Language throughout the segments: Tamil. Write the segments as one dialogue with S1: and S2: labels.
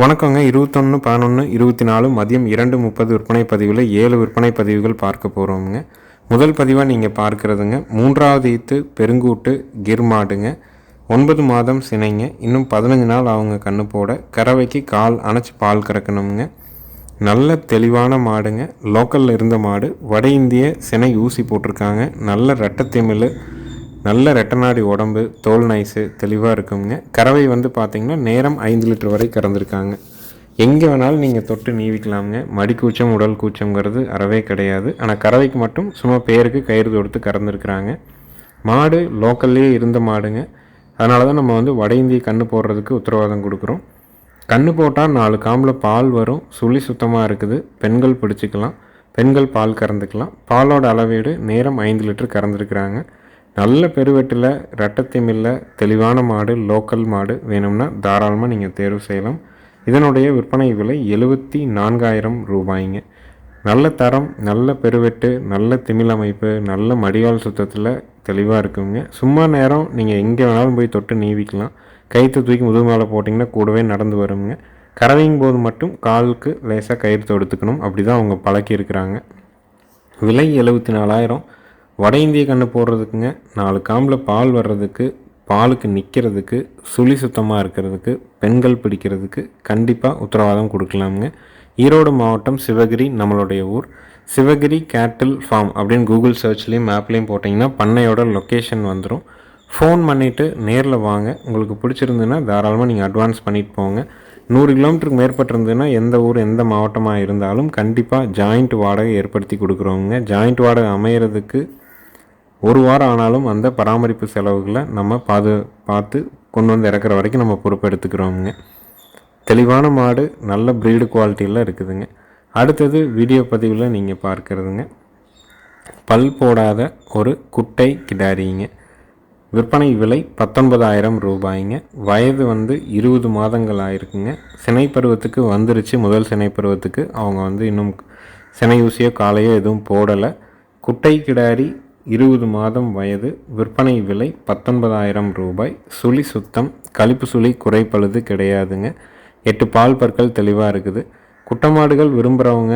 S1: வணக்கங்க. இருபத்தொன்று பதினொன்று இருபத்தி நாலு மதியம் இரண்டு முப்பது விற்பனை பதிவில் ஏழு விற்பனை பதிவுகள் பார்க்க போகிறோமுங்க முதல் பதிவாக நீங்கள் பார்க்குறதுங்க. மூன்றாவது ஈத்து பெருங்கூட்டு கிர் மாடுங்க ஒன்பது மாதம் சினைங்க. இன்னும் பதினஞ்சு நாள் அவங்க கண்ணு போட. கறவைக்கு கால் அணைச்சி பால் கறக்கணுங்க நல்ல தெளிவான மாடுங்க. லோக்கலில் இருந்த மாடு. வட இந்திய சினை ஊசி போட்டிருக்காங்க. நல்ல ரெட்டத்திமிழ் நல்ல ரெட்டநாடி உடம்பு தோல் நைஸு தெளிவாக இருக்குங்க. கறவை வந்து பார்த்திங்கன்னா நேரம் ஐந்து லிட்டர் வரை கறந்துருக்காங்க. எங்கே வேணாலும் நீங்கள் தொட்டு நீவிக்கலாமுங்க. மடி கூச்சம் உடல் கூச்சங்கிறது அறவே கிடையாது. ஆனால் கறவைக்கு மட்டும் சும்மா பேருக்கு கயிறு தொடுத்து கறந்துருக்குறாங்க. மாடு லோக்கல்லே இருந்த மாடுங்க. அதனால தான் நம்ம வந்து வட இந்திய கன்று போடுறதுக்கு உத்தரவாதம் கொடுக்குறோம். கன்று போட்டால் நாலு காம்பில் பால் வரும். சுழி சுத்தமாக இருக்குது. பெண்கள் பிடிச்சிக்கலாம். பெண்கள் பால் கறந்துக்கலாம். பாலோட அளவீடு நேரம் ஐந்து லிட்டர் கறந்துருக்குறாங்க. நல்ல பெருவெட்டில் ரட்டத்திமில்ல தெளிவான மாடு லோக்கல் மாடு வேணும்னா தாராளமாக நீங்கள் தேர்வு செய்யலாம். இதனுடைய விற்பனை விலை எழுபத்தி நான்காயிரம் ரூபாய்ங்க. நல்ல தரம் நல்ல பெருவெட்டு நல்ல திமிழ் அமைப்பு நல்ல மடிவால் சுத்தத்தில் தெளிவாக இருக்குங்க. சும்மா நேரம் நீங்கள் எங்கே வேணாலும் போய் தொட்டு நீவிக்கலாம். கயிற்று தூக்கி முதுகு மேலே போட்டிங்கன்னா கூடவே நடந்து வருங்க. கறவையும் போது மட்டும் காலுக்கு லேசாக கயிறு தொடுத்துக்கணும். அப்படி தான் அவங்க பழக்கி இருக்கிறாங்க விலை எழுபத்தி நாலாயிரம் வட இந்திய கன்று போடுறதுக்குங்க நாலு காம்பில் பால் வர்றதுக்கு பாலுக்கு நிற்கிறதுக்கு சுழி சுத்தமாக இருக்கிறதுக்கு பெண்கள் பிடிக்கிறதுக்கு கண்டிப்பாக உத்தரவாதம் கொடுக்கலாமுங்க. ஈரோடு மாவட்டம் சிவகிரி நம்மளுடைய ஊர். சிவகிரி கேட்டில் ஃபார்ம் அப்படின்னு கூகுள் சர்ச்லேயும் மேப்லேயும் போட்டிங்கன்னா பண்ணையோட லொக்கேஷன் வந்துடும் ஃபோன் பண்ணிவிட்டு நேரில் வாங்க. உங்களுக்கு பிடிச்சிருந்துன்னா தாராளமாக நீங்கள் அட்வான்ஸ் பண்ணிட்டு போங்க. நூறு கிலோமீட்டருக்கு மேற்பட்டிருந்ததுன்னா எந்த ஊர் எந்த மாவட்டமாக இருந்தாலும் கண்டிப்பாக ஜாயிண்ட் வாடகை ஏற்படுத்தி கொடுக்குறோங்க ஜாயிண்ட் வாடகை அமையிறதுக்கு ஒரு வாரம் ஆனாலும் அந்த பராமரிப்பு செலவுகளை நம்ம பாது பார்த்து கொண்டு வந்து இறக்குற வரைக்கும் நம்ம பொறுப்பெடுத்துக்கிறோமுங்க தெளிவான மாடு நல்ல ப்ரீடு குவாலிட்டியில் இருக்குதுங்க. அடுத்தது வீடியோ பதிவில் நீங்கள் பார்க்குறதுங்க. பல் போடாத ஒரு குட்டை கிடாரிங்க. விற்பனை விலை பத்தொன்பதாயிரம் ரூபாய்ங்க. வயது வந்து இருபது மாதங்கள் ஆயிருக்குங்க. சினை பருவத்துக்கு வந்துருச்சு. முதல் சினை பருவத்துக்கு அவங்க வந்து இன்னும் சினை ஊசியோ காலையோ எதுவும் போடலை. குட்டை கிடாரி இருபது மாதம் வயது விற்பனை விலை பத்தொன்பதாயிரம் ரூபாய். சுழி சுத்தம் கழிப்பு சுழி குறைப்பழுது கிடையாதுங்க. எட்டு பால் பற்கள் தெளிவாக இருக்குது. குட்டமாடுகள் விரும்புகிறவங்க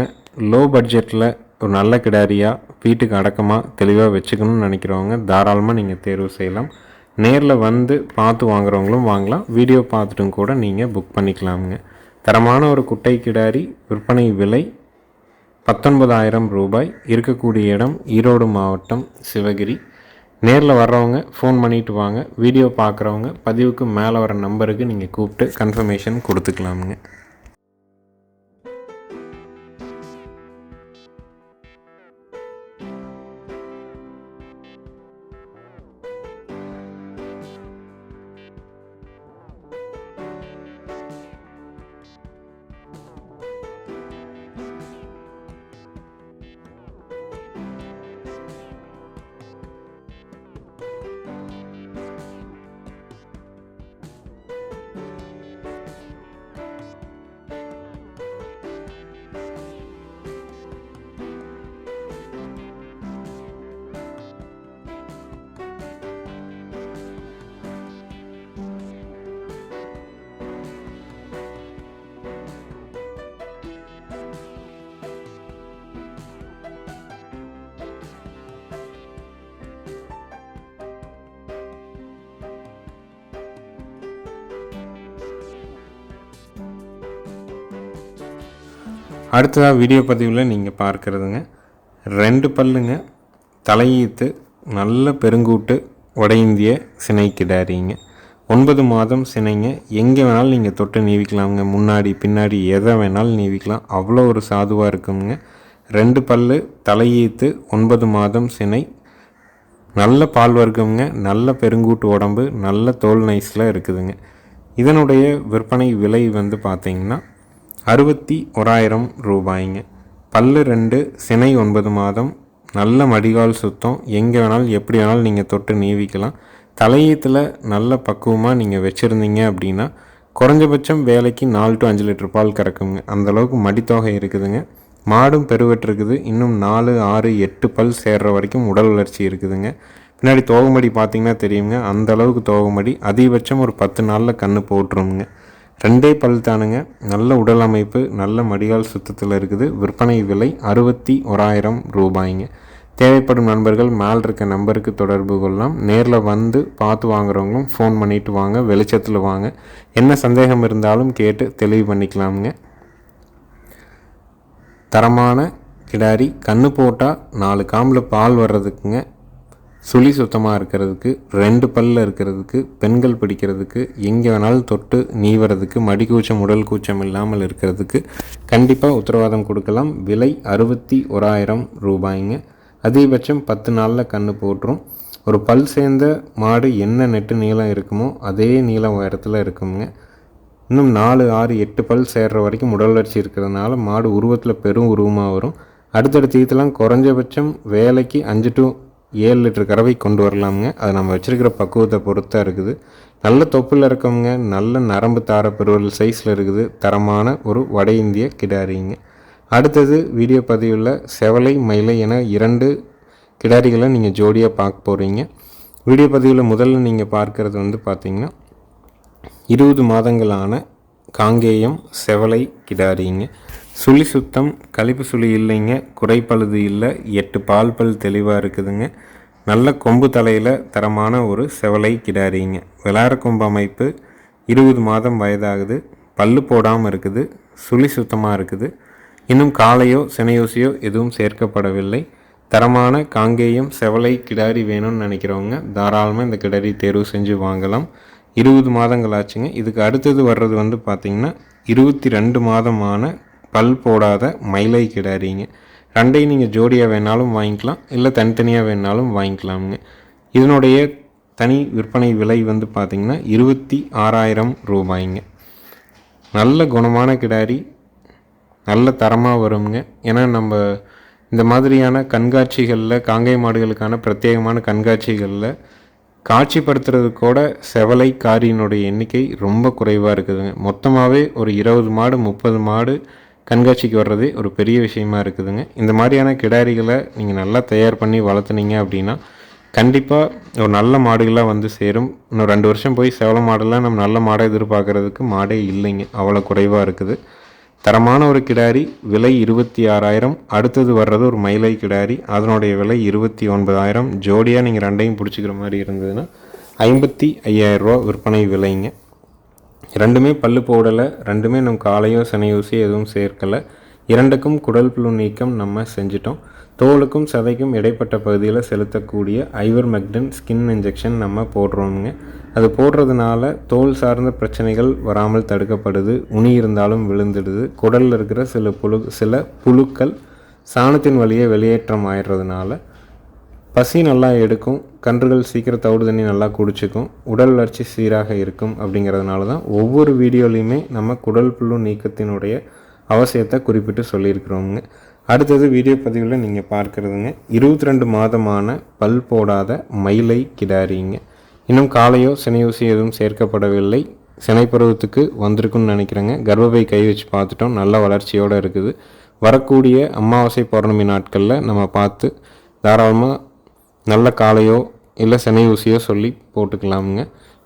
S1: லோ பட்ஜெட்டில் ஒரு நல்ல கிடாரியாக வீட்டுக்கு அடக்கமாக தெளிவாக வச்சுக்கணும்னு நினைக்கிறவங்க தாராளமாக நீங்கள் தேர்வு செய்யலாம். நேரில் வந்து பார்த்து வாங்குறவங்களும் வாங்கலாம். வீடியோ பார்த்துட்டும் கூட நீங்கள் புக் பண்ணிக்கலாமுங்க. தரமான ஒரு குட்டை கிடாரி விற்பனை விலை பத்தொன்பதாயிரம் ரூபாய் இருக்கக்கூடிய இடம் ஈரோடு மாவட்டம் சிவகிரி. நேரில் வர்றவங்க ஃபோன் பண்ணிட்டு வாங்க. வீடியோ பார்க்குறவங்க பதிவுக்கு மேலே வர நம்பருக்கு நீங்கள் கூப்பிட்டு கன்ஃபர்மேஷன் கொடுத்துக்கலாமுங்க. அடுத்ததாக வீடியோ பதிவில் நீங்கள் பார்க்குறதுங்க. ரெண்டு பல்லுங்க தலையீத்து நல்ல பெருங்கூட்டு வட இந்திய சினை கிடாரிங்க. ஒன்பது மாதம் சினைங்க. எங்கே வேணாலும் நீங்கள் தொட்டு நீவிக்கலாமுங்க. முன்னாடி பின்னாடி எதை வேணாலும் நீவிக்கலாம். அவ்வளோ ஒரு சாதுவாக இருக்குங்க. ரெண்டு பல்லு தலையீத்து ஒன்பது மாதம் சினை. நல்ல பால் வர்க்கம்ங்க. நல்ல பெருங்கூட்டு உடம்பு. நல்ல தோல் நைஸில் இருக்குதுங்க. இதனுடைய விற்பனை விலை வந்து பார்த்திங்கன்னா அறுபத்தி ஓராயிரம் ரூபாய்ங்க. பல்லு ரெண்டு சினை ஒன்பது மாதம். நல்ல மடிகால் சுத்தம். எங்கே வேணாலும் எப்படி வேணாலும் நீங்கள் தொட்டு நீவிக்கலாம். தலையீத்தில் நல்ல பக்குவமாக நீங்கள் வச்சுருந்தீங்க அப்படின்னா குறைஞ்சபட்சம் வேலைக்கு நாலு டு அஞ்சு லிட்டர் பால் கறக்குங்க. அந்தளவுக்கு மடித்தொகை இருக்குதுங்க. மாடும் பெருவெட்டுருக்குது இன்னும் நாலு ஆறு எட்டு பல் சேர்ற வரைக்கும் உடல் வளர்ச்சி இருக்குதுங்க. பின்னாடி தோகமடி பார்த்திங்கன்னா தெரியுங்க. அந்த அளவுக்கு தோகமடி. அதிகபட்சம் ஒரு பத்து நாளில் கன்று போட்டுருங்க ரெண்டே பல் தானுங்க. நல்ல உடல் அமைப்பு நல்ல மடிகால் சுத்தத்தில் இருக்குது. விற்பனை விலை அறுபத்தி ஓராயிரம் ரூபாய்ங்க. தேவைப்படும் நண்பர்கள் மேல் இருக்க நம்பருக்கு தொடர்பு கொள்ளலாம். நேரில் வந்து பார்த்து வாங்குறவங்களும் ஃபோன் பண்ணிவிட்டு வாங்க வெளிச்சத்தில் வாங்க. என்ன சந்தேகம் இருந்தாலும் கேட்டு தெளிவு பண்ணிக்கலாமுங்க. தரமான கிடாரி கன்று போட்டால் நாலு காம்பில் பால் வர்றதுக்குங்க. சுழி சுத்தமாக இருக்கிறதுக்கு ரெண்டு பல்ல இருக்கிறதுக்கு பெண்கள் பிடிக்கிறதுக்கு எங்கே வேணாலும் தொட்டு நீவறதுக்கு மடி கூச்சம் உடல் கூச்சம் இல்லாமல் இருக்கிறதுக்கு கண்டிப்பாக உத்தரவாதம் கொடுக்கலாம். விலை அறுபத்தி ஓராயிரம் ரூபாய்ங்க. அதிகபட்சம் பத்து நாளில் கன்று போட்டுரும். ஒரு பல் சேர்ந்த மாடு என்ன நெட்டு நீளம் இருக்குமோ அதே நீளம் உயரத்தில் இருக்குங்க இன்னும் நாலு ஆறு எட்டு பல் சேர்ற வரைக்கும் உடல் வளர்ச்சி இருக்கிறதுனால மாடு உருவத்தில் பெரும் உருவமாக வரும். அடுத்தடுத்த இதெல்லாம் குறைஞ்சபட்சம் வேலைக்கு அஞ்சு டு ஏழு லிட்டர் கறவை கொண்டு வரலாமுங்க. அது நம்ம வச்சுருக்கிற பக்குவத்தை பொறுத்தாக இருக்குது. நல்ல தொப்பில் இருக்கவங்க நல்ல நரம்பு தார பெருவல் சைஸில் இருக்குது. தரமான ஒரு வட இந்திய கிடாரிங்க. அடுத்தது வீடியோ பதிவில் செவலை மயிலை என இரண்டு கிடாரிகளை நீங்கள் ஜோடியாக பார்க்க போகிறீங்க வீடியோ பதிவில் முதல்ல நீங்கள் பார்க்குறது வந்து பார்த்திங்கன்னா இருபது மாதங்களான காங்கேயம் செவலை கிடாரிங்க. சுழி சுத்தம் கழிப்பு சுழி இல்லைங்க குறைப்பழுது இல்லை எட்டு பால் பல் தெளிவாக இருக்குதுங்க. நல்ல கொம்பு தலையில் தரமான ஒரு செவலை கிடாரிங்க. விளாட கொம்பு அமைப்பு இருபது மாதம் வயதாகுது. பல்லு போடாமல் இருக்குது சுழி சுத்தமாக இருக்குது. இன்னும் காலையோ சினையோசியோ எதுவும் சேர்க்கப்படவில்லை. தரமான காங்கேயம் செவலை கிடாரி வேணும்னு நினைக்கிறவங்க தாராளமாக இந்த கிடாரி தேர்வு செஞ்சு வாங்கலாம். இருபது மாதங்கள் ஆச்சுங்க இதுக்கு அடுத்தது வர்றது வந்து பார்த்திங்கன்னா இருபத்தி ரெண்டு மாதமான பல் போடாத மயிலை கிடாரிங்க ரெண்டையும் நீங்கள் ஜோடியாக வேணாலும் வாங்கிக்கலாம் இல்லை தனித்தனியாக வேணாலும் வாங்கிக்கலாமுங்க. இதனுடைய தனி விற்பனை விலை வந்து பார்த்திங்கன்னா இருபத்தி ஆறாயிரம் ரூபாய்ங்க. நல்ல குணமான கிடாரி நல்ல தரமாக வருங்க. ஏன்னா நம்ம இந்த மாதிரியான கண்காட்சிகளில் காங்கை மாடுகளுக்கான பிரத்யேகமான கண்காட்சிகளில் காட்சிப்படுத்துறது கூட செவலை காரியினுடைய எண்ணிக்கை ரொம்ப குறைவாக இருக்குதுங்க. மொத்தமாகவே ஒரு இருபது மாடு முப்பது மாடு கண்காட்சிக்கு வர்றது ஒரு பெரிய விஷயமா இருக்குதுங்க. இந்த மாதிரியான கிடாரிகளை நீங்கள் நல்லா தயார் பண்ணி வளர்த்துனீங்க அப்படின்னா கண்டிப்பாக ஒரு நல்ல மாடுகளாக வந்து சேரும். இன்னும் ரெண்டு வருஷம் போய் செவல மாடெல்லாம் நம்ம நல்ல மாடை எதிர்பார்க்குறதுக்கு மாடே இல்லைங்க. அவ்வளோ குறைவாக இருக்குது. தரமான ஒரு கிடாரி விலை இருபத்தி ஆறாயிரம். அடுத்தது வர்றது ஒரு மயிலை கிடாரி. அதனுடைய விலை இருபத்தி ஒன்பதாயிரம். ஜோடியாக நீங்கள் ரெண்டையும் பிடிச்சிக்கிற மாதிரி இருந்ததுன்னா ஐம்பத்தி ஐயாயிரரூவா விற்பனை விலைங்க. ரெண்டுமே பல்லு போடலை ரெண்டுமே நம் காலையோ சனையூசி எதுவும் சேர்க்கலை. இரண்டுக்கும் குடல் புழு நீக்கம் நம்ம செஞ்சிட்டோம். தோலுக்கும் சதைக்கும் இடைப்பட்ட பகுதியில் செலுத்தக்கூடிய ஐவர் மெக்டன் ஸ்கின் இன்ஜெக்ஷன் நம்ம போடுறோமுங்க. அது போடுறதுனால தோல் சார்ந்த பிரச்சனைகள் வராமல் தடுக்கப்படுது உனி இருந்தாலும் விழுந்துடுது. குடலில் இருக்கிற சில புழு சில புழுக்கள் சாணத்தின் வழியே வெளியேற்றம் ஆயிடுறதுனால பசி நல்லா எடுக்கும் கன்றுகள் சீக்கிரம் தவிடு தண்ணி நல்லா குடிச்சிக்கும் உடல் வளர்ச்சி சீராக இருக்கும் அப்படிங்கிறதுனால தான் ஒவ்வொரு வீடியோலையுமே நம்ம குடல் புழு நீக்கத்தினுடைய அவசியத்தை குறிப்பிட்டு சொல்லியிருக்கிறோங்க அடுத்தது வீடியோ பதிவில் நீங்கள் பார்க்குறதுங்க இருபத்தி ரெண்டு மாதமான பல் போடாத மயிலை கிடாரிங்க. இன்னும் காலையோ சினையூசி எதுவும் சேர்க்கப்படவில்லை. சினைப்பருவத்துக்கு வந்திருக்குன்னு நினைக்கிறேங்க. கர்ப்பப்பை கை வச்சு பார்த்துட்டோம். நல்ல வளர்ச்சியோடு இருக்குது. வரக்கூடிய அமாவாசை பௌர்ணமி நாட்களில் நம்ம பார்த்து தாராளமாக நல்ல காலையோ இல்லை சினை ஊசியோ சொல்லி போட்டுக்கலாமுங்க.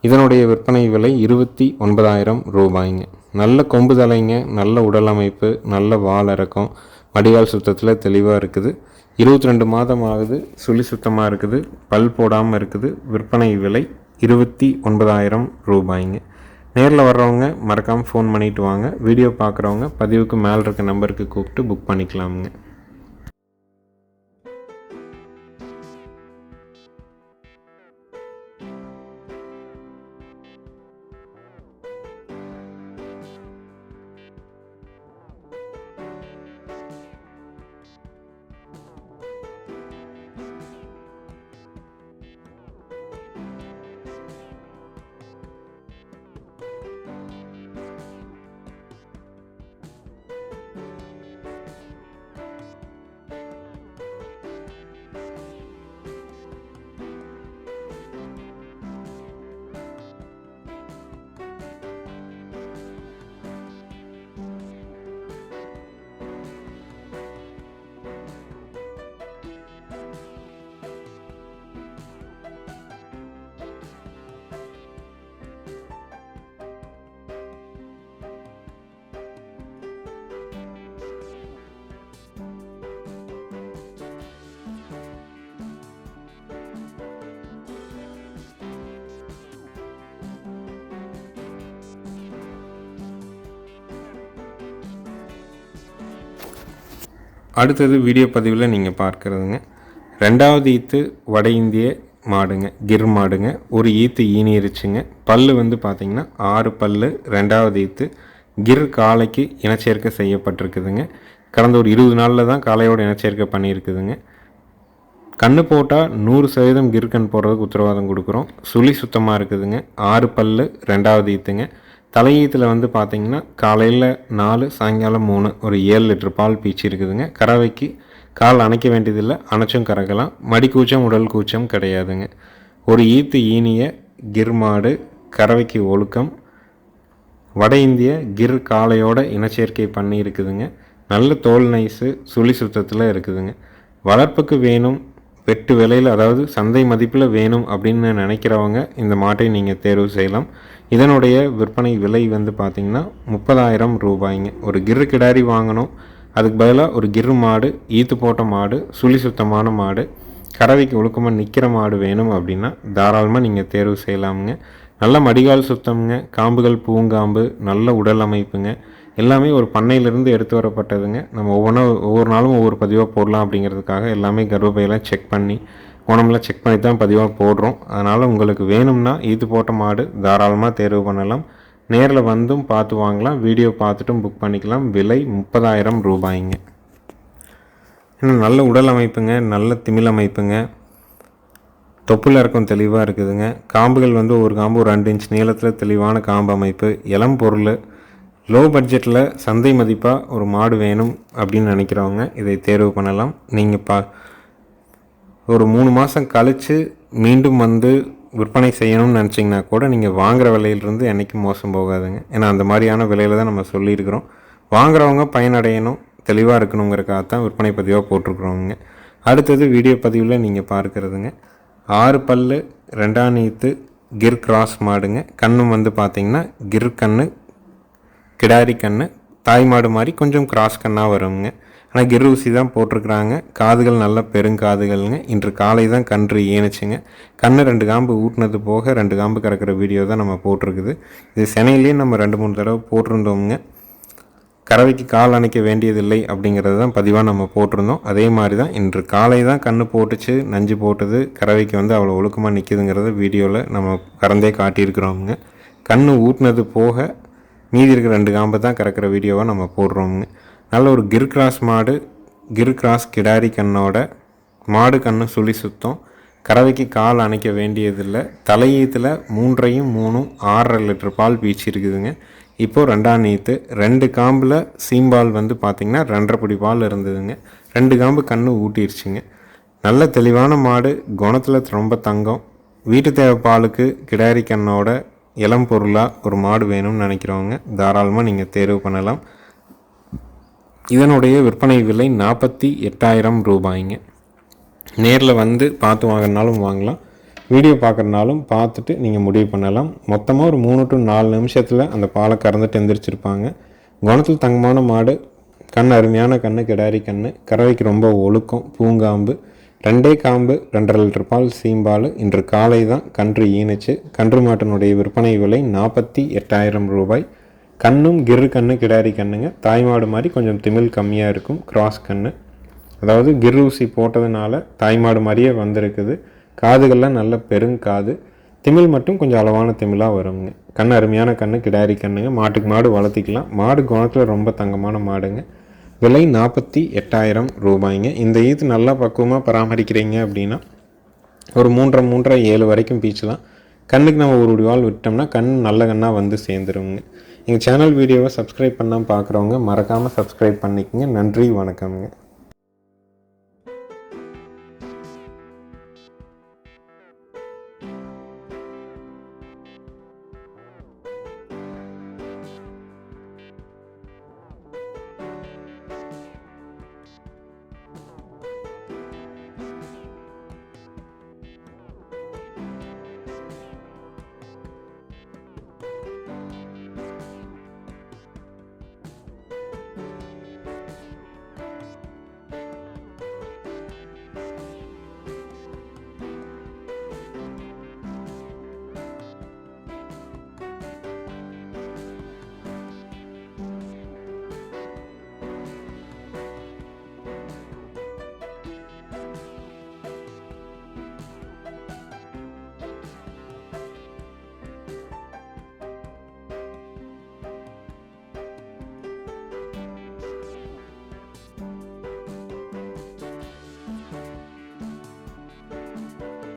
S1: இதனுடைய விற்பனை விலை இருபத்தி ஒன்பதாயிரம் ரூபாய்ங்க. நல்ல கொம்பு தலைங்க நல்ல உடல் அமைப்பு நல்ல வால் இறக்கம் வடிகால் சுத்தத்தில் தெளிவாக இருக்குது. இருபத்தி ரெண்டு மாதம் ஆகுது சுழி சுத்தமாக இருக்குது பல் போடாமல் இருக்குது. விற்பனை விலை இருபத்தி ஒன்பதாயிரம் ரூபாய்ங்க. நேரில் வர்றவங்க மறக்காமல் ஃபோன் பண்ணிவிட்டு வாங்க. வீடியோ பார்க்குறவங்க பதிவுக்கு மேலே இருக்க நம்பருக்கு கூப்பிட்டு புக் பண்ணிக்கலாமுங்க. அடுத்தது வீடியோ பதிவில் நீங்கள் பார்க்குறதுங்க. ரெண்டாவது ஈத்து வட இந்திய மாடுங்க கிர் மாடுங்க. ஒரு ஈத்து ஈனிருச்சுங்க. பல்லு வந்து பார்த்திங்கன்னா ஆறு பல்லு ரெண்டாவது ஈத்து கிர் காளைக்கு இனச்சேர்க்கை செய்யப்பட்டிருக்குதுங்க. கடந்த ஒரு இருபது நாளில் தான் காளையோட இனச்சேர்க்கை பண்ணியிருக்குதுங்க. கண்ணு போட்டால் நூறு சதவீதம் கிர்கன் போடுறதுக்கு உத்தரவாதம் கொடுக்குறோம். சுழி சுத்தமாக இருக்குதுங்க. ஆறு பல் ரெண்டாவது ஈத்துங்க. தலையீத்தில் வந்து பார்த்திங்கன்னா காலையில் நாலு சாயங்காலம் மூணு ஒரு ஏழு லிட்டர் பால் பீச்சு இருக்குதுங்க. கறவைக்கு கால் அணைக்க வேண்டியதில்லை அணைச்சும் கறக்கலாம். மடி கூச்சம் உடல் கூச்சம் கிடையாதுங்க. ஒரு ஈத்து ஈனிய கிர் மாடு கறவைக்கு ஒழுக்கம். வட இந்திய கிர் காளையோட இனச்சேர்க்கை பண்ணி இருக்குதுங்க. நல்ல தோல் நைஸு சுழி சுத்தத்தில் இருக்குதுங்க. வளர்ப்புக்கு வேணும் வெட்டு விலையில் அதாவது சந்தை மதிப்பில் வேணும் அப்படின்னு நினைக்கிறவங்க இந்த மாட்டை நீங்கள் தேர்வு செய்யலாம். இதனுடைய விற்பனை விலை வந்து பார்த்திங்கன்னா முப்பதாயிரம் ரூபாய்ங்க. ஒரு கிரு கிடாரி வாங்கணும். அதுக்கு பதிலாக ஒரு கிரு மாடு ஈத்து போட்ட மாடு சுழி சுத்தமான மாடு கறவைக்கு ஒழுக்கமாக நிற்கிற மாடு வேணும் அப்படின்னா தாராளமாக நீங்கள் தேர்வு செய்யலாமுங்க. நல்ல மடிகால் சுத்தம்ங்க. காம்புகள் பூங்காம்பு நல்ல உடல் அமைப்புங்க. எல்லாமே ஒரு பண்ணையிலேருந்து எடுத்து வரப்பட்டதுங்க. நம்ம ஒவ்வொன்றா ஒவ்வொரு நாளும் ஒவ்வொரு பதிவாக போடலாம் அப்படிங்கிறதுக்காக எல்லாமே கர்ப்பப்பையெல்லாம் செக் பண்ணி உணமெல்லாம் செக் பண்ணி தான் பதிவாக போடுறோம். அதனால் உங்களுக்கு வேணும்னா இது போட்ட மாடு தாராளமாக தேர்வு பண்ணலாம். நேரில் வந்தும் பார்த்து வாங்கலாம். வீடியோ பார்த்துட்டும் புக் பண்ணிக்கலாம். விலை முப்பதாயிரம் ரூபாய்ங்க. இன்னும் நல்ல உடல் அமைப்புங்க. நல்ல திமிழ் அமைப்புங்க. தொப்புல இறக்கம் தெளிவாக இருக்குதுங்க. காம்புகள் வந்து ஒரு காம்பு ஒரு ரெண்டு இன்ச் நீளத்தில் தெளிவான காம்பு அமைப்பு. இளம் பொருள். லோ பட்ஜெட்டில் சந்தை மதிப்பாக ஒரு மாடு வேணும் அப்படின்னு நினைக்கிறவங்க இதை தேர்வு பண்ணலாம். நீங்கள் பா ஒரு மூணு மாதம் கழித்து மீண்டும் வந்து விற்பனை செய்யணும்னு நினச்சிங்கன்னா கூட நீங்கள் வாங்குகிற விலையிலிருந்து என்றைக்கும் மோசம் போகாதுங்க. ஏன்னா அந்த மாதிரியான விலையில் தான் நம்ம சொல்லியிருக்கிறோம். வாங்குறவங்க பயனடையணும் தெளிவாக இருக்கணுங்கிறக்காக தான் விற்பனை பதிவாக போட்டிருக்குறோங்க அடுத்தது வீடியோ பதிவில் நீங்கள் பார்க்குறதுங்க. ஆறு பல்லு ரெண்டாம் நீத்து கிர் கிராஸ் மாடுங்க. கண்ணும் வந்து பார்த்திங்கன்னா கிர் கண்ணு கிடாரி கண்ணு தாய் மாடு மாதிரி கொஞ்சம் கிராஸ் கண்ணாக வருங்க. ஆனால் கிர் ஊசி தான் போட்டிருக்கிறாங்க. காதுகள் நல்ல பெருங்காதுகள்ங்க. இன்று காலை தான் கன்று ஏனுச்சுங்க. கண்ணு ரெண்டு காம்பு ஊட்டினது போக ரெண்டு காம்பு கறக்கிற வீடியோ தான் நம்ம போட்டிருக்குது. இது சென்னையிலேயே நம்ம ரெண்டு மூணு தடவை போட்டிருந்தோங்க கறவைக்கு கால் அணைக்க வேண்டியதில்லை அப்படிங்கிறது தான் பதிவாக நம்ம போட்டிருந்தோம். அதே மாதிரி தான் இன்று காலை தான் கண்ணு போட்டுச்சு நஞ்சு போட்டது கறவைக்கு வந்து அவ்வளோ ஒழுக்கமாக நிற்கிதுங்கிறத வீடியோவில் நம்ம கறந்தே காட்டியிருக்கிறோங்க கண்ணு ஊட்டினது போக மீதி இருக்கிற ரெண்டு காம்பை தான் கறக்கிற வீடியோவை நம்ம போடுறோங்க நல்ல ஒரு கிர் கிராஸ் மாடு கிர் கிராஸ் கிடாரி கண்ணோட மாடு கண்ணு சுழி சுத்தம். கறவைக்கு கால் அணைக்க வேண்டியதில்லை. தலையீத்தில் மூன்றையும் மூணும் ஆறரை லிட்டர் பால் பீச்சு இருக்குதுங்க. இப்போது ரெண்டாம் நீத்து ரெண்டு காம்பில் சீம்பால் வந்து பார்த்திங்கன்னா ரெண்டரை பிடி பால் இருந்ததுங்க. ரெண்டு காம்பு கண்ணு ஊட்டிருச்சுங்க. நல்ல தெளிவான மாடு குணத்தில் ரொம்ப தங்கம். வீட்டு தேவை பாலுக்கு கிடாரி கண்ணோட இளம் பொருளாக ஒரு மாடு வேணும்னு நினைக்கிறவங்க தாராளமாக நீங்கள் தேர்வு பண்ணலாம். இதனுடைய விற்பனை விலை நாற்பத்தி எட்டாயிரம் ரூபாய்ங்க. நேரில் வந்து பார்த்து வாங்கினாலும் வாங்கலாம். வீடியோ பார்க்குறனாலும் பார்த்துட்டு நீங்கள் முடிவு பண்ணலாம். மொத்தமாக ஒரு மூணு டு நாலு நிமிஷத்தில் அந்த பாலை கறந்துட்டு எந்திரிச்சிருப்பாங்க. குணத்தில் தங்கமான மாடு கண் அருமையான கண் கிடாரி கண் கறவைக்கு ரொம்ப ஒழுக்கம் பூங்காம்பு ரெண்டே காம்பு ரெண்டரை லிட்டர் பால் சீம்பால். இன்று காலை தான் கன்று ஈனுச்சு. கன்று மாட்டினுடைய விற்பனை விலை நாற்பத்தி எட்டாயிரம் ரூபாய். கண்ணும் கிரு கண்ணு கிடாரி கண்ணுங்க. தாய்மாடு மாதிரி கொஞ்சம் திமிழ் கம்மியாக இருக்கும் கிராஸ் கண்ணு. அதாவது கிர் ஊசி போட்டதுனால தாய்மாடு மாதிரியே வந்திருக்குது. காதுகள்லாம் நல்ல பெருங்காது திமிழ் மட்டும் கொஞ்சம் அளவான திமிழாக வருங்க. கண் அருமையான கண்ணு கிடாரி கண்ணுங்க. மாட்டுக்கு மாடு வளர்த்திக்கலாம். மாடு குணத்தில் ரொம்ப தங்கமான மாடுங்க. விலை நாற்பத்தி எட்டாயிரம் ரூபாய்ங்க. இந்த ஈத்து நல்லா பக்குவமாக பராமரிக்கிறீங்க அப்படின்னா ஒரு மூன்றரை மூன்றரை ஏழு வரைக்கும் பீச்சலாம் கண்ணுக்கு நம்ம ஒரு வால் விட்டோம்னா கண் நல்ல கண்ணாக வந்து சேர்ந்துருங்க. எங்கள் சேனல் வீடியோவை சப்ஸ்கிரைப் பண்ணாமல் பார்க்குறவங்க மறக்காமல் சப்ஸ்கிரைப் பண்ணிக்கோங்க. நன்றி வணக்கம்ங்க.